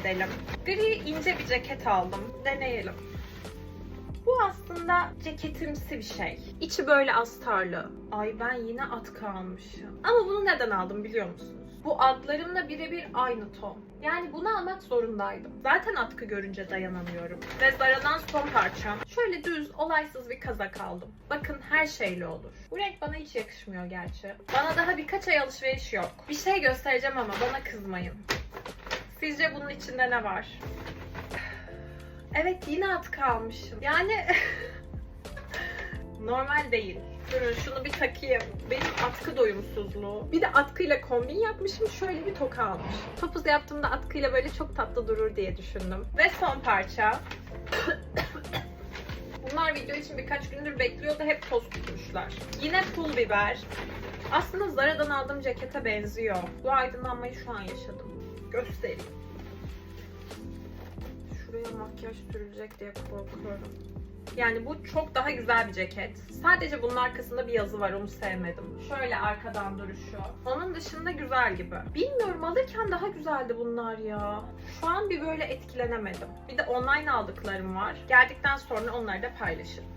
edelim. Gri ince bir ceket aldım. Deneyelim. Bu aslında ceketimsi bir şey. İçi böyle astarlı. Ay ben yine atkı almışım. Ama bunu neden aldım biliyor musunuz? Bu adlarımla birebir aynı ton. Yani bunu almak zorundaydım. Zaten atkı görünce dayanamıyorum. Ve Zara'dan son parçam. Şöyle düz, olaysız bir kazak aldım. Bakın her şeyle olur. Bu renk bana hiç yakışmıyor gerçi. Bana daha birkaç ay alışveriş yok. Bir şey göstereceğim ama bana kızmayın. Sizce bunun içinde ne var? Evet yine atkı almışım. Yani normal değil. Durun şunu bir takayım. Benim atkı doyumsuzluğu. Bir de atkıyla kombin yapmışım. Şöyle bir toka almışım. Topuz yaptığımda atkıyla böyle çok tatlı durur diye düşündüm. Ve son parça. Bunlar video için birkaç gündür bekliyordu. Hep toz tutmuşlar. Yine pul biber. Aslında Zara'dan aldığım cekete benziyor. Bu aydınlanmayı şu an yaşadım. Göstereyim. Şuraya makyaj sürülecek diye korkuyorum. Yani bu çok daha güzel bir ceket. Sadece bunun arkasında bir yazı var onu sevmedim. Şöyle arkadan duruşu. Onun dışında güzel gibi. Bilmiyorum alırken daha güzeldi bunlar ya. Şu an bir böyle etkilenemedim. Bir de online aldıklarım var. Geldikten sonra onları da paylaşırım.